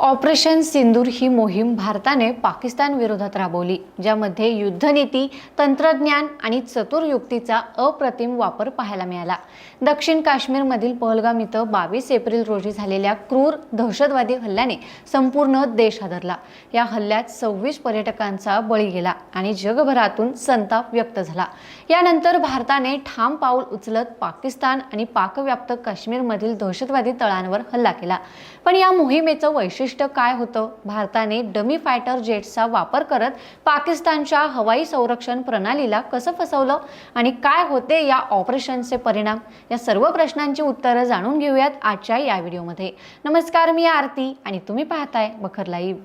Operation सिंदूर ही मोहीम भारताने पाकिस्तान विरोधात राबवली ज्यामध्ये युद्धनीती तंत्रज्ञान आणि चतुर युक्तीचा अप्रतिम वापर पाहायला मिळाला. दक्षिण काश्मीरमधील पहलगाम इथं बावीस एप्रिल रोजी झालेल्या क्रूर दहशतवादी हल्ल्याने संपूर्ण देश हादरला. या हल्ल्यात सव्वीस पर्यटकांचा बळी गेला आणि जगभरातून संताप व्यक्त झाला. यानंतर भारताने ठाम पाऊल उचलत पाकिस्तान आणि पाकव्याप्त काश्मीरमधील दहशतवादी तळांवर हल्ला केला. पण या मोहिमेचं वैशिष्ट्य काय होतं? भारताने डमी फायटर जेट्सचा वापर करत पाकिस्तानच्या हवाई संरक्षण प्रणालीला कसं फसवलं आणि काय होते या ऑपरेशनचे परिणाम? या सर्व प्रश्नांची उत्तरं जाणून घेऊयात आजच्या या व्हिडिओमध्ये. नमस्कार मी आरती आणि तुम्ही पाहताय बखर लाईव्ह.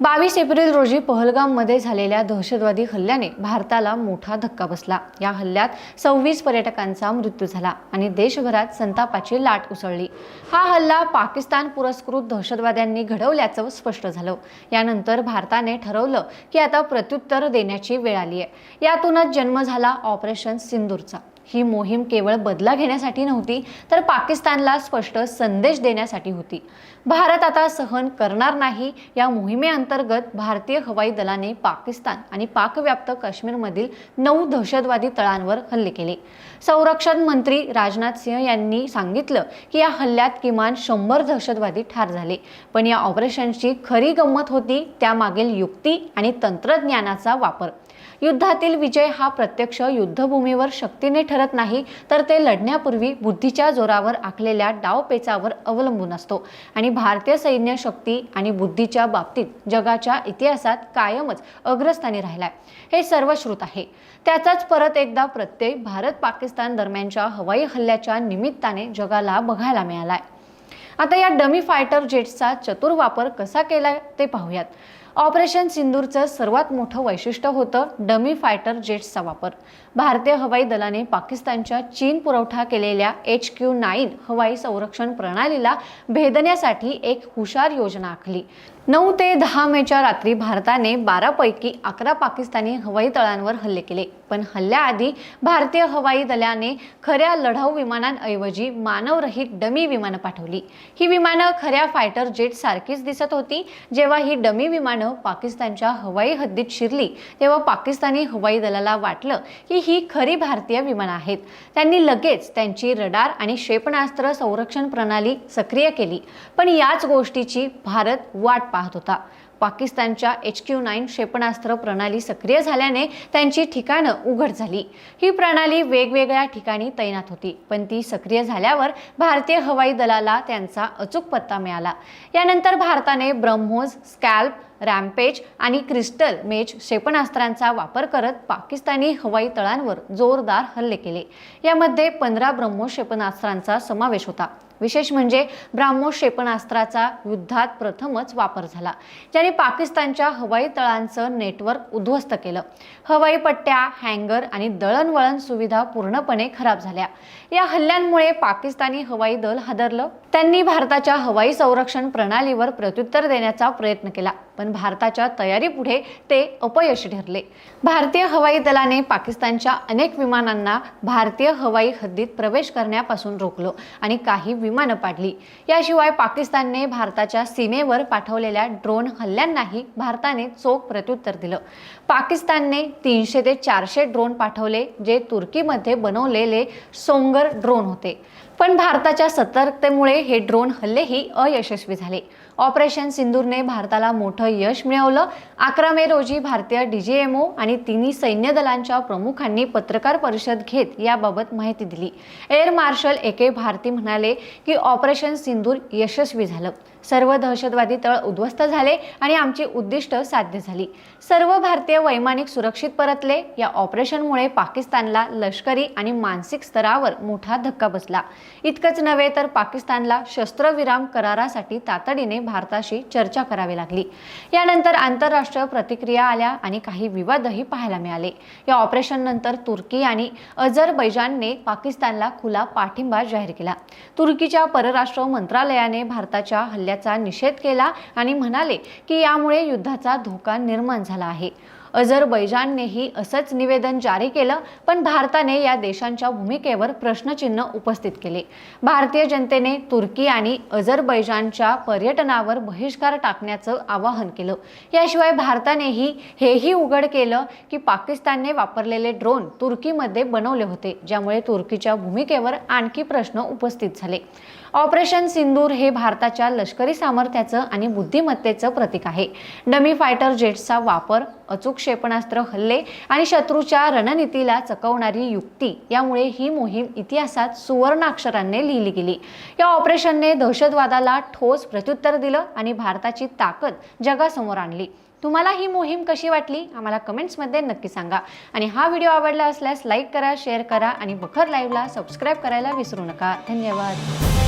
बावीस एप्रिल रोजी पहलगाममध्ये झालेल्या दहशतवादी हल्ल्याने भारताला मोठा धक्का बसला. या हल्ल्यात सव्वीस पर्यटकांचा मृत्यू झाला आणि देशभरात संतापाची लाट उसळली. हा हल्ला पाकिस्तान पुरस्कृत दहशतवाद्यांनी घडवल्याचं स्पष्ट झालं. यानंतर भारताने ठरवलं की आता प्रत्युत्तर देण्याची वेळ आली आहे यातूनच जन्म झाला ऑपरेशन सिंदूरचा. ही मोहीम केवळ बदला घेण्यासाठी नव्हती तर पाकिस्तानला स्पष्ट संदेश देण्यासाठी होती. भारत आता सहन करणार नाही. या मोहिमेअंतर्गत भारतीय हवाई दलाने पाकिस्तान आणि पाकव्याप्त काश्मीरमधील नऊ दहशतवादी तळांवर हल्ले केले. संरक्षण मंत्री राजनाथ सिंह यांनी सांगितलं की या हल्ल्यात किमान शंभर दहशतवादी ठार झाले. पण या ऑपरेशनची खरी गंमत होती त्यामागील युक्ती आणि तंत्रज्ञानाचा वापर. युद्धातील विजय हा प्रत्यक्ष युद्धभूमीवर शक्तीने ठरत नाही तर ते लढण्यापूर्वी बुद्धीच्या जोरावर आखलेल्या डावपेचावर अवलंबून असतो. आणि भारतीय सैन्य शक्ती आणि बुद्धीच्या बाबतीत जगाच्या इतिहासात कायमच अग्रस्थानी राहिलाय. हे सर्वश्रुत आहे. त्याचाच परत एकदा प्रत्यय भारत पाकिस्तान दरम्यानच्या हवाई हल्ल्याच्या निमित्ताने जगाला बघायला मिळालाय. आता या डमी फायटर जेट्सचा चतुर वापर कसा केला ते पाहूयात. ऑपरेशन सिंदूरचं सर्वात मोठं वैशिष्ट्य होतं डमी फायटर जेट्सचा वापर. भारतीय हवाई दलाने पाकिस्तानच्या चीन पुरवठा केलेल्या एच क्यू नाईन हवाई संरक्षण प्रणालीला भेदण्यासाठी एक हुशार योजना आखली. नऊ ते दहा मेच्या रात्री भारताने बारापैकी अकरा पाकिस्तानी हवाई तळांवर हल्ले केले. पण हल्ल्याआधी भारतीय हवाई दलाने खऱ्या लढाऊ विमानांऐवजी मानवरहित डमी विमानं पाठवली. ही विमानं खऱ्या फायटर जेट सारखीच दिसत होती. जेव्हा ही डमी विमानं पाकिस्तानच्या हवाई हद्दीत शिरली तेव्हा पाकिस्तानी हवाई दलाला वाटलं की ही खरी भारतीय विमानं आहेत. त्यांनी लगेच त्यांची रडार आणि क्षेपणास्त्र संरक्षण प्रणाली सक्रिय केली. पण याच गोष्टीची भारत वाट पाहत होता. पाकिस्तानच्या एच क्यू नाईन क्षेपणास्त्र प्रणाली सक्रिय झाल्याने त्यांची ठिकाणं उघड झाली. ही प्रणाली वेगवेगळ्या ठिकाणी तैनात होती पण ती सक्रिय झाल्यावर भारतीय हवाई दलाला त्यांचा अचूक पत्ता मिळाला. यानंतर भारताने ब्रह्मोस स्कॅल्प रॅम्पेज आणि क्रिस्टल मेज क्षेपणास्त्रांचा वापर करत पाकिस्तानी हवाई तळांवर जोरदार हल्ले केले. यामध्ये पंधरा ब्रह्मोस क्षेपणास्त्रांचा समावेश होता. विशेष म्हणजे ब्राह्मोस क्षेपणास्त्राचा युद्धात प्रथमच वापर झाला ज्याने पाकिस्तानच्या हवाई तळांचं नेटवर्क उद्ध्वस्त केलं. हवाई पट्ट्या हँगर आणि दळणवळण सुविधा पूर्णपणे खराब झाल्या. या हल्ल्यांमुळे पाकिस्तानी हवाई दल हादरलं. त्यांनी भारताच्या हवाई संरक्षण प्रणालीवर प्रत्युत्तर देण्याचा प्रयत्न केला. पण भारताच्या तयारीपुढे ते अपयशी ठरले. भारतीय हवाई दलाने पाकिस्तानच्या अनेक विमानांना भारतीय हवाई हद्दीत प्रवेश करण्यापासून रोखलं आणि काही विमानं पाडली. याशिवाय पाकिस्तानने भारताच्या सीमेवर पाठवलेल्या ड्रोन हल्ल्यांनाही भारताने चोख प्रत्युत्तर दिलं. पाकिस्तानने तीनशे ते चारशे ड्रोन पाठवले जे तुर्कीमध्ये बनवलेले सोंगर ड्रोन होते. पण भारताच्या सतर्कतेमुळे हे ड्रोन हल्लेही अयशस्वी झाले. ऑपरेशन सिंदूरने भारताला मोठं यश मिळवलं. अकरा मे रोजी भारतीय डीजीएमओ आणि तिन्ही सैन्य दलांच्या प्रमुखांनी पत्रकार परिषद घेत याबाबत माहिती दिली. Air marshal A K Bharti म्हणाले की ऑपरेशन सिंदूर यशस्वी झालं. सर्व दहशतवादी तळ उद्ध्वस्त झाले आणि आमची उद्दिष्ट साध्य झाली. सर्व भारतीय वैमानिक सुरक्षित परतले. या ऑपरेशनमुळे पाकिस्तानला लष्करी आणि मानसिक स्तरावर मोठा धक्का बसला. इतकंच नव्हे तर पाकिस्तानला शस्त्रविराम करारासाठी तातडीने भारताशी चर्चा करावी लागली. यानंतर आंतरराष्ट्रीय प्रतिक्रिया आल्या आणि काही विवादही पाहायला मिळाले. या ऑपरेशननंतर तुर्की आणि अझरबैजानने पाकिस्तानला खुला पाठिंबा जाहीर केला. तुर्कीच्या परराष्ट्र मंत्रालयाने भारताच्या हल्ल्याचा निषेध केला आणि म्हणाले की यामुळे युद्धाचा धोका निर्माण झाला आहे. अझरबैजाननेही असंच निवेदन जारी केलं पण भारताने या देशांच्या भूमिकेवर प्रश्नचिन्ह उपस्थित केले. भारतीय जनतेने तुर्की आणि अझरबैजानच्या पर्यटनावर बहिष्कार टाकण्याचं आवाहन केलं. याशिवाय भारतानेही हेही उघड केलं की पाकिस्तानने वापरलेले ड्रोन तुर्कीमध्ये बनवले होते ज्यामुळे तुर्कीच्या भूमिकेवर आणखी प्रश्न उपस्थित झाले. ऑपरेशन सिंदूर हे भारताच्या लष्करी सामर्थ्याचं आणि बुद्धिमत्तेचं प्रतीक आहे. डमी फायटर जेट्सचा वापर अचूक क्षेपणास्त्र हल्ले आणि शत्रूच्या रणनीतीला चकवणारी युक्ती. यामुळे ही मोहीम इतिहासात सुवर्णाक्षरांनी लिहिली गेली. या ऑपरेशनने दहशतवादाला ठोस प्रत्युत्तर दिलं आणि भारताची ताकद जगासमोर आणली. तुम्हाला ही मोहीम कशी वाटली? आम्हाला कमेंट्समध्ये नक्की सांगा. आणि हा व्हिडिओ आवडला असल्यास लाईक करा शेअर करा आणि बखर लाईव्हला सबस्क्राईब करायला विसरू नका. धन्यवाद.